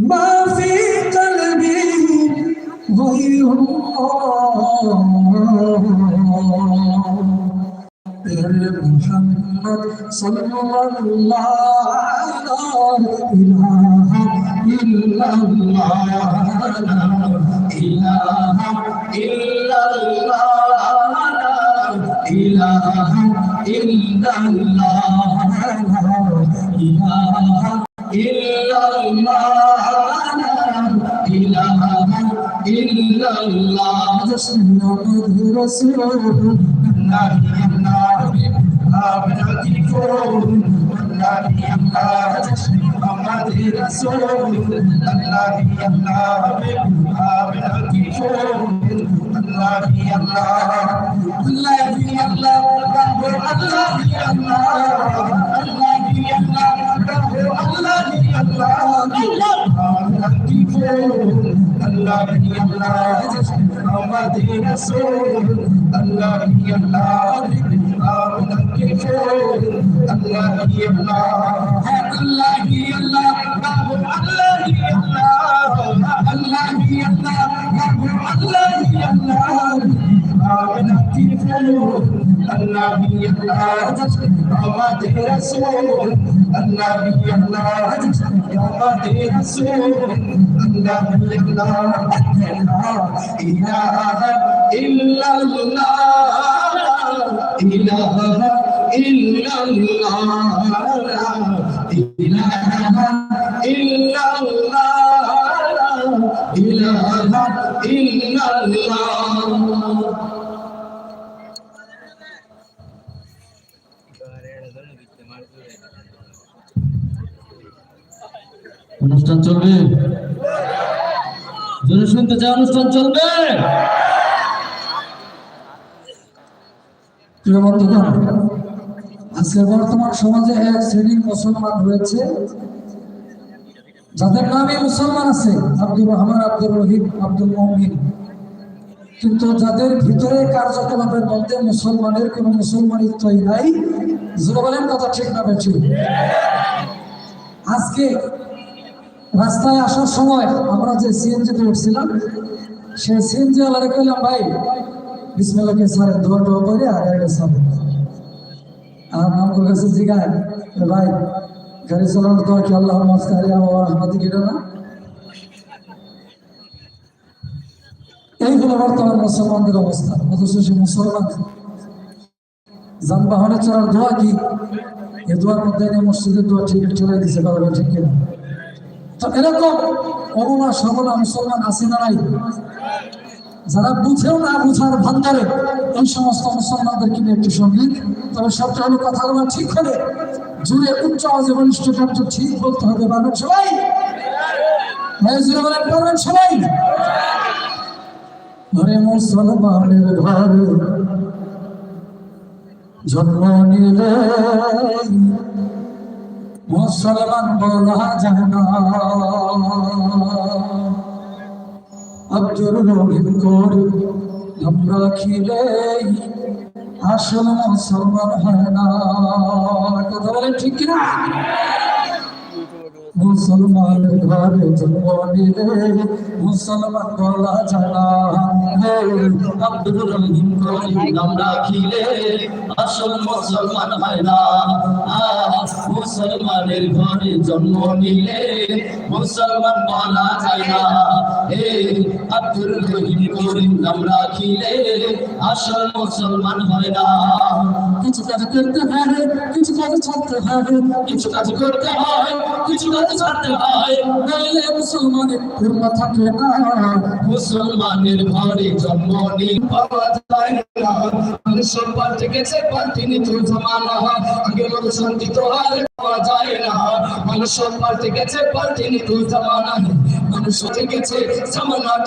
ما في قلبي غير الله محمد صلى الله إله إلا الله إله إلا الله إله إلا الله إله إلا الله illallah Muhammadur Rasulullah আপনাকে করুন আল্লাহি আল্লাহ আমাদের রাসূল আল্লাহি আল্লাহ আপনাকে করুন আল্লাহি আল্লাহ আল্লাহি আল্লাহ আল্লাহি আল্লাহ আল্লাহি আল্লাহ আল্লাহি আল্লাহ اللہ ہی اللہ محمد رسول اللہ ہی اللہ آمن کے فور اللہ ہی اللہ اللہ ہی اللہ اللہ ہی اللہ اللہ ہی اللہ اللہ ہی اللہ آمن کے فور আল্লাহ আল্লাহ ইয়াতে রাসূল আল্লাহ আল্লাহ ইলাহা ইল্লাল্লাহ ইলাহা ইল্লাল্লাহ ইলাহা ইল্লাল্লাহ ইলাহা ইল্লাল্লাহ অনুষ্ঠান চলবে? জোরে শুনতে চাই অনুষ্ঠান চলবে? আজকে বর্তমান সমাজে এক শ্রেণির মুসলমান রয়েছে। যাদের নামে মুসলমান আছে, আব্দুর রহমান, আব্দুর রহিম, আব্দুল মমিন। কিন্তু যাদের ভিতরে কার্যকলাপের মধ্যে মুসলমানের কোনো মুসলমানিত্বই নাই, জোরে বলেন কথা ঠিক না বেঠিক। আজকে রাস্তায় আসার সময় আমরা যে সিএনজিতে উঠছিলাম, সেই সিএনজি ওয়ালারে কইলাম, ভাই বিসমিল্লাহকে সারে দোয়া টোয়া করে আর গাড়িটা সারে আর আমার কাছে জিগায় ভাই, গাড়ি চালানোর দোয়া কি আল্লাহ মাস্তারি আমার রহমতি কেটে না? এইগুলো বর্তমান মুসলমানদের অবস্থা। অথচ সে মুসলমান। যানবাহনে চলার দোয়া কি? এ দোয়ার মধ্যে মসজিদের দোয়া ঠিক চলে দিছে, কথা ঠিক কিনা? তো এরকম অবনা সবনা মুসলমান আছে না নাই? যারা বুঝেও না বুঝার ভান্ডারে এই সমস্ত মুসলমানদেরকে নিয়ে একটি সংগীত। তবে সবটা হলো কথাগুলো ঠিক হবে জুড়ে উচ্চ আওয়াজে বলিষ্ঠ কণ্ঠ ঠিক বলতে হবে। পারবেন সবাই? ভাই জুড়ে বলেন, পারবেন সবাই? ঘরে মুসলমানের ঘরে জন্ম নিলে মুসলমান বলা যায় না আব্দুর রহিম করে, আমরা খিলে আসল মুসলমান হয় না। কথা বলেন ঠিক কিনা? মুসলমানের ঘরে জন্ম নিলে মুসলমান বলা জানা আব্দুর রহিম রাখিলে আসল মুসলমান হয় না। মুসলমানের ঘরে জন্ম নিলে মুসলমান বলা যায় না। হে আব্দুর রহিম করিম নাম রাখিলে আসল মুসলমান হয় না। কিছু কাজ করতে হবে কিছু কাজ ছাড়তে হবে কিছু কাজ করতে হয় কিছু কাজ ছাড়তে হয়। নাইলে মুসলমানের ধর্ম থাকে না। মুসলমানের ঘরে জন্ম নিল পাওয়া যায় না। মানুষ পাল্টে গেছে পাল্টিনি তো জমানা আগে মতো শান্তি তো আর পাওয়া যায়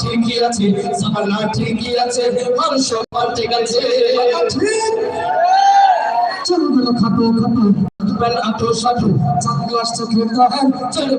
ঠিকই আছে, জামানা ঠিকই আছে। মানুষ পাল্টে গেছে চলো খাটো খাটো। সাধু চাঁদ গ্লাস চোখের চলে